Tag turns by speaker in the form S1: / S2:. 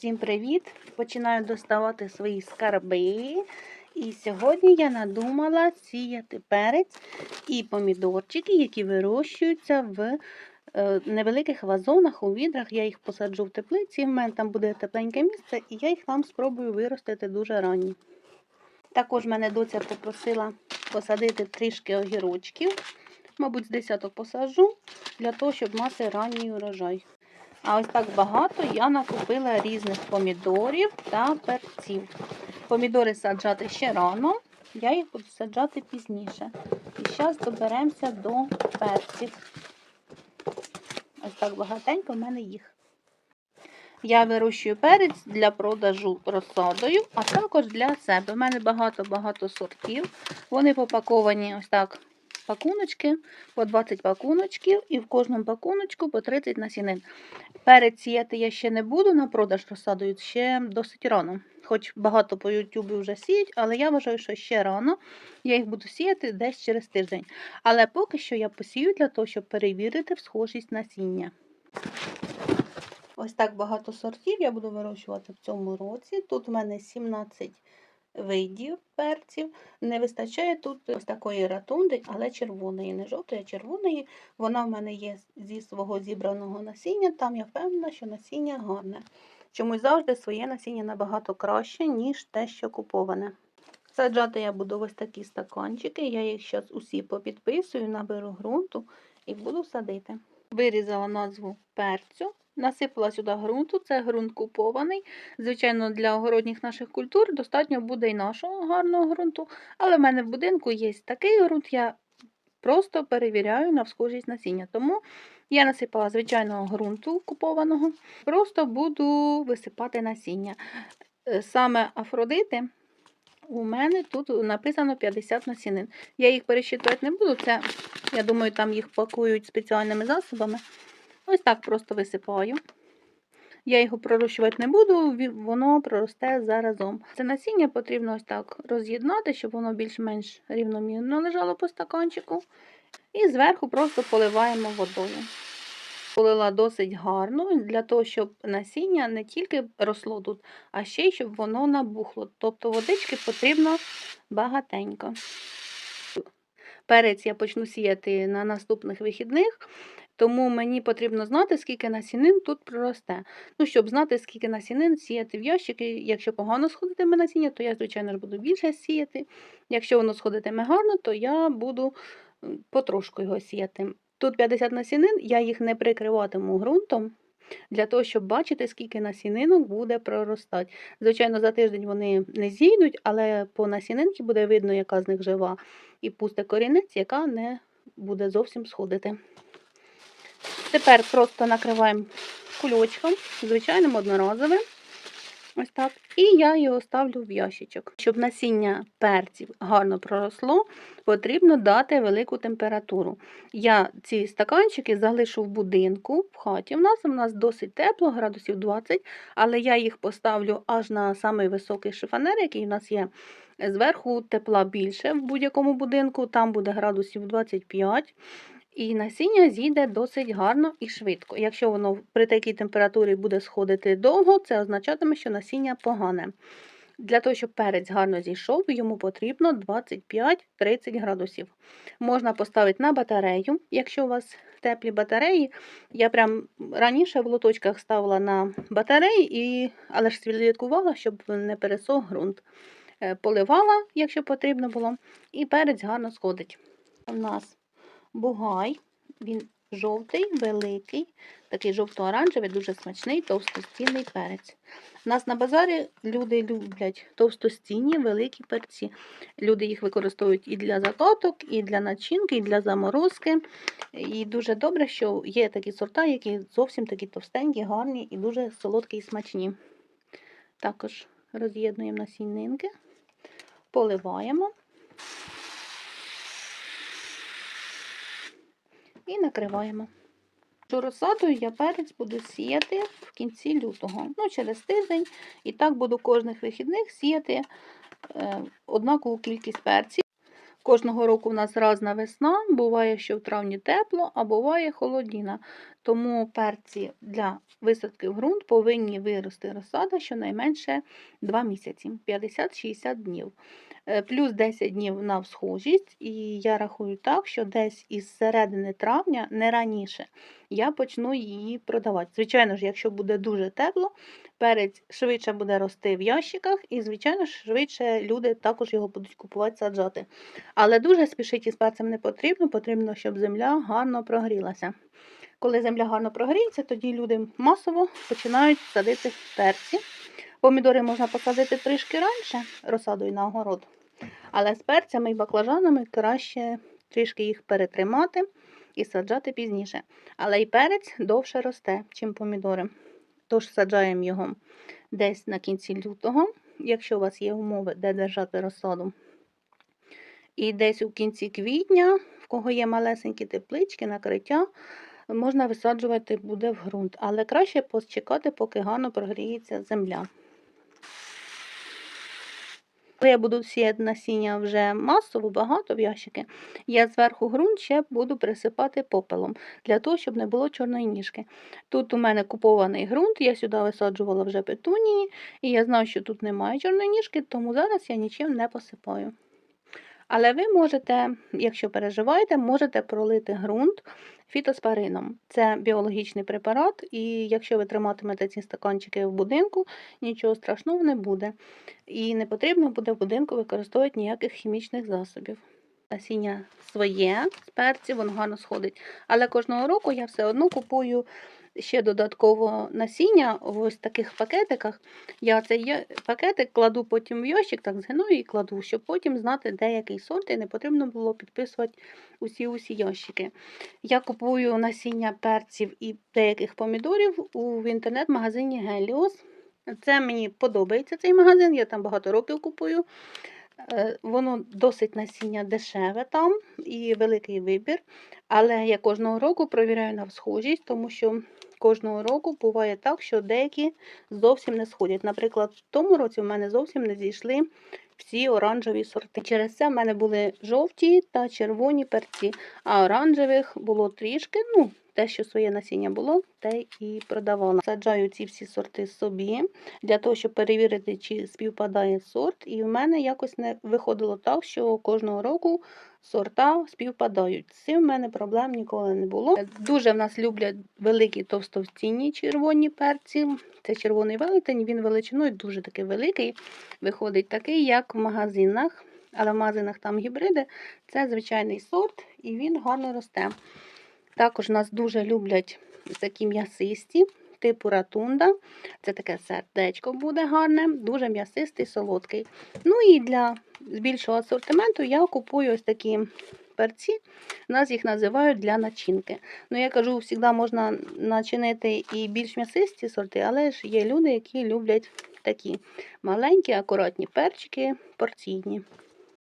S1: Всім привіт! Починаю доставати свої скарби. І сьогодні я надумала сіяти перець і помідорчики, які вирощуються в е, невеликих вазонах у відрах. Я їх посаджу в теплиці. В мене там буде тепленьке місце, і я їх там спробую виростити дуже ранні. Також мене доця попросила посадити трішки огірочків. Мабуть, з десяток посаджу для того, щоб мати ранній урожай. А ось так багато я накупила різних помідорів та перців. Помідори саджати ще рано, я їх буду саджати пізніше. І зараз доберемося до перців. Ось так багатенько в мене їх. Я вирощую перець для продажу розсадою, а також для себе. У мене багато-багато сортів. Вони попаковані ось так пакуночки, по 20 пакуночків, і в кожному пакуночку по 30 насінин. Перець сіяти я ще не буду на продаж розсадою, ще досить рано. Хоч багато по Ютубі вже сіють, але я вважаю, що ще рано. Я їх буду сіяти десь через тиждень. Але поки що я посію для того, щоб перевірити схожість насіння. Ось так багато сортів я буду вирощувати в цьому році. Тут в мене 17 видів перців. Не вистачає тут ось такої ратунди, але червоної, не жовтої, а червоної. Вона в мене є зі свого зібраного насіння. Там я впевнена, що насіння гарне. Чомусь завжди своє насіння набагато краще, ніж те, що куповане. Саджати я буду ось такі стаканчики. Я їх зараз усі попідписую, наберу ґрунту і буду садити. Вирізала назву перцю. Насипала сюди ґрунту, це ґрунт купований. Звичайно, для огородніх наших культур достатньо буде і нашого гарного ґрунту. Але в мене в будинку є такий ґрунт, я просто перевіряю на схожість насіння. Тому я насипала звичайного ґрунту купованого, просто буду висипати насіння. Е, Саме Афродити у мене тут написано 50 насінин. Я їх пересчитувати не буду. Це, я думаю, там їх пакують спеціальними засобами. Ось так просто висипаю. Я його пророщувати не буду, воно проросте заразом. Це насіння потрібно ось так роз'єднати, щоб воно більш-менш рівномірно лежало по стаканчику. І зверху просто поливаємо водою. Полила досить гарно для того, щоб насіння не тільки росло тут, а ще й щоб воно набухло. Тобто водички потрібно багатенько. Перець я почну сіяти на наступних вихідних. Тому мені потрібно знати, скільки насінин тут проросте. Ну, щоб знати, скільки насінин сіяти в ящики. Якщо погано сходитиме насіння, то я, звичайно ж, буду більше сіяти. Якщо воно сходитиме гарно, то я буду потрошку його сіяти. Тут 50 насінин, я їх не прикриватиму ґрунтом. Для того, щоб бачити, скільки насінинок буде проростати. Звичайно, за тиждень вони не зійдуть, але по насінинці буде видно, яка з них жива, і пусте корінець, яка не буде зовсім сходити. Тепер просто накриваємо кульочком, звичайним одноразовим. Ось так. І я його ставлю в ящичок. Щоб насіння перців гарно проросло, потрібно дати велику температуру. Я ці стаканчики залишу в будинку, в хаті. У нас у нас досить тепло, градусів 20, але я їх поставлю аж на самий високий шифонер, який у нас є. Зверху тепла більше в будь-якому будинку, там буде градусів 25. І насіння зійде досить гарно і швидко. Якщо воно при такій температурі буде сходити довго, це означатиме, що насіння погане. Для того, щоб перець гарно зійшов, йому потрібно 25-30 градусів. Можна поставити на батарею, якщо у вас теплі батареї. Я прям раніше в лоточках ставила на батареї, і... але ж слідкувала, щоб не пересох ґрунт. Е, Поливала, якщо потрібно було, і перець гарно сходить. У нас бугай. Він жовтий, великий, такий жовто-оранжевий, дуже смачний, товстостінний перець. У нас на базарі люди люблять товстостінні, великі перці. Люди їх використовують і для закаток, і для начинки, і для заморозки. І дуже добре, що є такі сорта, які зовсім такі товстенькі, гарні і дуже солодкі і смачні. Також роз'єднуємо насінинки, поливаємо. І накриваємо. Розсадою я перець буду сіяти в кінці лютого, ну через тиждень. І так буду кожних вихідних сіяти е, однакову кількість перців. Кожного року у нас разна весна, буває, що в травні тепло, а буває холодніна. Тому перці для висадки в ґрунт повинні вирости розсада щонайменше 2 місяці 50-60 днів. Е, Плюс 10 днів на всхожість, і я рахую так, що десь із середини травня, не раніше, я почну її продавати. Звичайно ж, якщо буде дуже тепло, перець швидше буде рости в ящиках, і, звичайно швидше люди також його будуть купувати саджати. Але дуже спішити із перцем не потрібно, потрібно, щоб земля гарно прогрілася. Коли земля гарно прогріється, тоді люди масово починають садити перці. Помідори можна посадити трішки раніше розсадою на огород, але з перцями і баклажанами краще трішки їх перетримати і саджати пізніше. Але і перець довше росте, чим помідори. Тож саджаємо його десь на кінці лютого, якщо у вас є умови, де держати розсаду. І десь у кінці квітня, в кого є малесенькі теплички, накриття, можна висаджувати буде в ґрунт. Але краще почекати, поки гарно прогріється земля. Я буду сіяти насіння вже масово, багато в ящики, я зверху ґрунт ще буду присипати попелом, для того, щоб не було чорної ніжки. Тут у мене купований ґрунт, я сюди висаджувала вже петунії, і я знаю, що тут немає чорної ніжки, тому зараз я нічим не посипаю. Але ви можете, якщо переживаєте, можете пролити ґрунт фітоспорином. Це біологічний препарат, і якщо ви триматимете ці стаканчики в будинку, нічого страшного не буде. І не потрібно буде в будинку використовувати ніяких хімічних засобів. Насіння своє з перців, воно гарно сходить. Але кожного року я все одно купую ще додатково насіння в ось таких пакетиках. Я цей пакетик кладу потім в ящик, так згиную і кладу, щоб потім знати, де який сорт, і не потрібно було підписувати усі усі ящики. Я купую насіння перців і деяких помідорів у інтернет-магазині Helios. Це мені подобається цей магазин, я там багато років купую. Е, Воно досить насіння дешеве там і великий вибір. Але я кожного року провіряю на схожість, тому що кожного року буває так, що деякі зовсім не сходять. Наприклад, в тому році в мене зовсім не зійшли всі оранжеві сорти. Через це в мене були жовті та червоні перці, а оранжевих було трішки. Ну, те, що своє насіння було, те і продавала. Саджаю ці всі сорти собі для того, щоб перевірити, чи співпадає сорт. І в мене якось не виходило так, що кожного року сорта співпадають. З в мене проблем ніколи не було. Дуже в нас люблять великі товстовцінні червоні перці. Це червоний велетень, він величиною дуже такий великий. Виходить такий, як в магазинах. Але в магазинах там гібриди. Це звичайний сорт, і він гарно росте. Також нас дуже люблять такі м'ясисті, типу ратунда. Це таке сердечко буде гарне, дуже м'ясистий, солодкий. Ну і для більшого асортименту я купую ось такі перці. Нас їх називають для начинки. Ну, я кажу, завжди можна начинити і більш м'ясисті сорти, але ж є люди, які люблять такі маленькі, акуратні перчики, порційні.